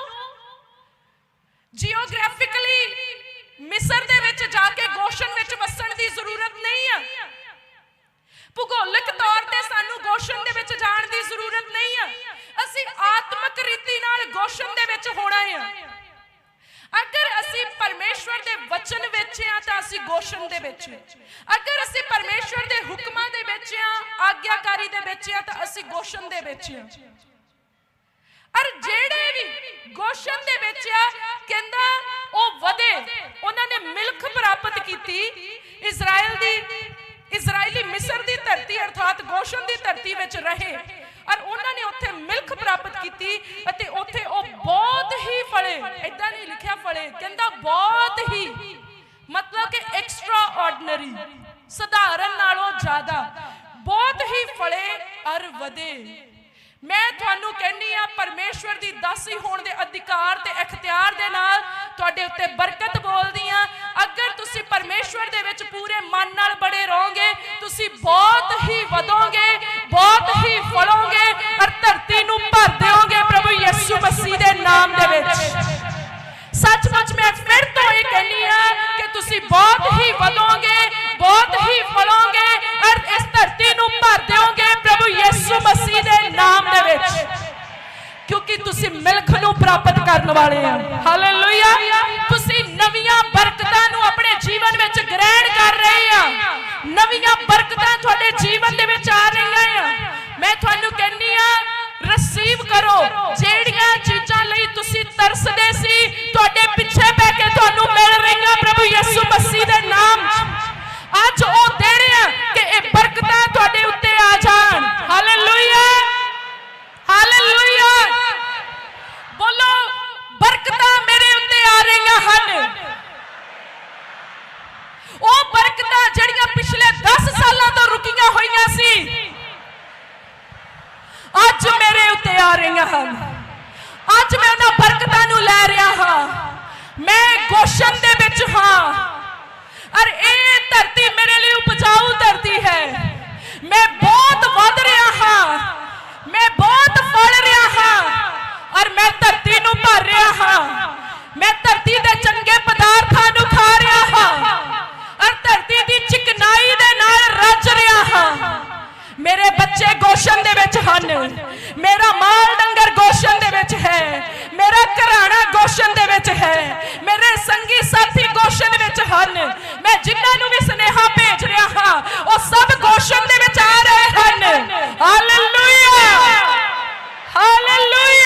ਜੀਓਗ੍ਰਾਫਿਕਲੀ ਮਿਸਰ ਦੇ ਵਿੱਚ ਜਾ ਕੇ ਗੋਸ਼ਨ ਵਿੱਚ ਵਸਣ ਦੀ ਜ਼ਰੂਰਤ ਨਹੀਂ ਆ। ਭੂਗੋਲਿਕ ਤੌਰ ਤੇ ਸਾਨੂੰ ਗੋਸ਼ਨ ਦੇ ਵਿੱਚ ਜਾਣ ਦੀ ਜ਼ਰੂਰਤ ਨਹੀਂ ਆ। ਅਸੀਂ ਆਤਮਿਕ ਰੀਤੀ ਨਾਲ ਗੋਸ਼ਨ ਦੇ ਵਿੱਚ ਹੋਣਾ ਆ। ਅਗਰ ਅਸੀਂ ਪਰਮੇਸ਼ਵਰ ਦੇ ਵਚਨ ਵਿੱਚ ਆ ਤਾਂ ਅਸੀਂ ਗੋਸ਼ਨ ਦੇ ਵਿੱਚ ਵਿੱਚ ਆ ਤਾਂ ਅਸੀਂ ਗੋਸ਼ਨ ਦੇ ਵਿੱਚ ਆ। ਅਰ ਜਿਹੜੇ ਵੀ ਗੋਸ਼ਨ ਦੇ ਵਿੱਚ ਆ, ਕਹਿੰਦਾ ਉਹ ਵਧੇ। ਉਹਨਾਂ ਨੇ ਮਿਲਖ ਪ੍ਰਾਪਤ ਕੀਤੀ। ਇਜ਼ਰਾਈਲ ਦੀ ਇਜ਼ਰਾਈਲੀ ਮਿਸਰ ਦੀ ਧਰਤੀ ਅਰਥਾਤ ਗੋਸ਼ਨ ਦੀ ਧਰਤੀ ਵਿੱਚ ਰਹੇ। ਔਰ ਉਹਨਾਂ ਨੇ ਉੱਥੇ ਮਿਲਖ ਪ੍ਰਾਪਤ ਕੀਤੀ ਅਤੇ ਉੱਥੇ ਉਹ ਬਹੁਤ ਹੀ ਫਲੇ। ਇਦਾਂ ਨਹੀਂ ਲਿਖਿਆ ਫਲੇ। ਕਹਿੰਦਾ ਬਹੁਤ ਹੀ। ਮਤਲਬ ਕਿ ਐਕਸਟਰਾ ਆਰਡੀਨਰੀ ਸਧਾਰਨ ਨਾਲੋਂ ਜ਼ਿਆਦਾ। ਬਹੁਤ ਹੀ ਫਲੇ ਅਰ ਵਧੇ। ਮੈਂ ਤੁਹਾਨੂੰ ਕਹਿੰਨੀ ਆ ਪਰਮੇਸ਼ਵਰ ਦੀ ਦਾਸੀ ਹੋਣ ਦੇ ਅਧਿਕਾਰ ਤੇ ਇਖਤਿਆਰ ਦੇ ਨਾਲ ਤੁਹਾਡੇ ਉੱਤੇ ਬਰਕਤ ਬੋਲਦੀ ਆ ਅਗਰ ਤੁਸੀਂ ਪਰਮੇਸ਼ਵਰ ਦੇ ਵਿੱਚ ਪੂਰੇ ਮਨ ਨਾਲ ਬੜੇ ਰਹੋਗੇ, ਤੁਸੀਂ ਬਹੁਤ ਹੀ ਵਧੋਗੇ, ਬਹੁਤ ਹੀ ਫਲੋਗੇ ਔਰ ਧਰਤੀ ਨੂੰ ਭਰ ਦਿਓਗੇ ਪ੍ਰਭੂ ਯਿਸੂ ਮਸੀਹ ਦੇ ਨਾਮ ਦੇ ਵਿੱਚ। ਸੱਚਮੁੱਚ ਮੈਂ ਫਿਰ ਤੋਂ ਇਹ ਕਹਿੰਨੀ ਆ ਕਿ ਤੁਸੀਂ ਬਹੁਤ ਹੀ ਵਧੋਗੇ ਬਹੁਤ ਹੀ ਫਲੋਗੇ ਔਰ ਇਸ ਧਰਤੀ ਨੂੰ ਭਰ ਦਿਓਗੇ ਪ੍ਰਭੂ ਯਿਸੂ ਮਸੀਹ ਦੇ ਨਾਮ ਦੇ ਵਿੱਚ। ਕਿਉਂਕਿ ਤੁਸੀਂ ਮਿਲਖ ਨੂੰ ਪ੍ਰਾਪਤ ਕਰਨ ਵਾਲੇ ਆ। ਹਾਲੇਲੂਇਆ ਤੁਸੀਂ ਨਵੀਆਂ ਬਰਕਤਾਂ ਨੂੰ ਆਪਣੇ ਜੀਵਨ ਵਿੱਚ ਗ੍ਰਹਿਣ ਕਰ ਰਹੇ ਆ। ਨਵੀਆਂ ਬਰਕਤਾਂ ਤੁਹਾਡੇ ਜੀਵਨ ਦੇ ਵਿੱਚ ਆ ਰਹੀਆਂ ਆ। ਮੈਂ ਤੁਹਾਨੂੰ ਕਹਿੰਨੀ ਆ ਰਸੀਵ ਕਰੋ। ਜਿਹੜੀਆਂ ਚੀਜ਼ਾਂ ਲਈ ਤੁਸੀਂ ਤਰਸਦੇ ਸੀ, ਤੁਹਾਡੇ ਪਿੱਛੇ ਪੈ ਕੇ ਤੁਹਾਨੂੰ ਮਿਲ ਰਹੀਆਂ ਪ੍ਰਭੂ ਯਿਸੂ ਮਸੀਹ ਦੇ ਨਾਮ ਅੱਜ ਉਹ ਦਿਨ ਆ ਕਿ ਇਹ ਬਰਕਤਾਂ ਤੁਹਾਡੇ ਉੱਤੇ ਆ ਜਾਣ। ਹਾਲੇਲੂਇਆ ਹਾਲੇਲੂਇਆ ਬੋਲੋ, ਬਰਕਤਾਂ ਮੇਰੇ ਉੱਤੇ ਆ ਰਹੀਆਂ ਹਨ। ਉਹ ਬਰਕਤਾਂ ਜਿਹੜੀਆਂ ਪਿਛਲੇ 10 ਸਾਲਾਂ ਤੋਂ ਰੁਕੀਆਂ ਹੋਈਆਂ ਸੀ, ਅੱਜ ਮੇਰੇ ਉੱਤੇ ਆ ਰਹੀਆਂ ਹਨ। ਅੱਜ ਮੈਂ ਉਹਨਾਂ ਬਰਕਤਾਂ ਨੂੰ ਲੈ ਰਿਹਾ ਹਾਂ। ਧਰਤੀ ਮੇਰੇ ਲਈ ਉਪਜਾਊ ਧਰਤੀ ਹੈ। ਮੈਂ ਬਹੁਤ ਵਧ ਰਿਹਾ ਹਾਂ। ਮੈਂ ਬਹੁਤ ਫਲ ਰਿਹਾ ਹਾਂ। ਔਰ ਮੈਂ ਧਰਤੀ ਨੂੰ ਭਰ ਰਿਹਾ ਹਾਂ। ਮੈਂ ਧਰਤੀ ਦੇ ਚੰਗੇ ਪਦਾਰਥਾਂ ਨੂੰ ਖਾ ਰਿਹਾ ਹਾਂ। ਔਰ ਧਰਤੀ ਦੀ ਚਿਕਨਾਈ ਦੇ ਨਾਲ ਰੱਜ ਰਿਹਾ ਹਾਂ। ਮੇਰੇ ਬੱਚੇ ਗੋਸ਼ਨ ਦੇ ਵਿੱਚ ਹਨ ਮੇਰਾ ਮਾਲ ਡੰਗਰ ਗੋਸ਼ਨ ਦੇ ਵਿੱਚ ਹੈ ਮੇਰਾ ਘਰਾਣਾ ਗੋਸ਼ਨ ਦੇ ਵਿੱਚ ਹੈ ਮੇਰੇ ਸੰਗੀ ਸਾਥੀ ਗੋਸ਼ਨ ਵਿੱਚ ਹਨ ਮੈਂ ਜਿਨ੍ਹਾਂ ਨੂੰ ਵੀ ਸੁਨੇਹਾ ਭੇਜ ਰਿਹਾ ਹਾਂ ਉਹ ਸਭ ਗੋਸ਼ਨ ਦੇ ਵਿੱਚ ਆ ਰਹੇ ਹਨ ਹਾਲੇਲੂਇਆ ਹਾਲੇਲੂਇਆ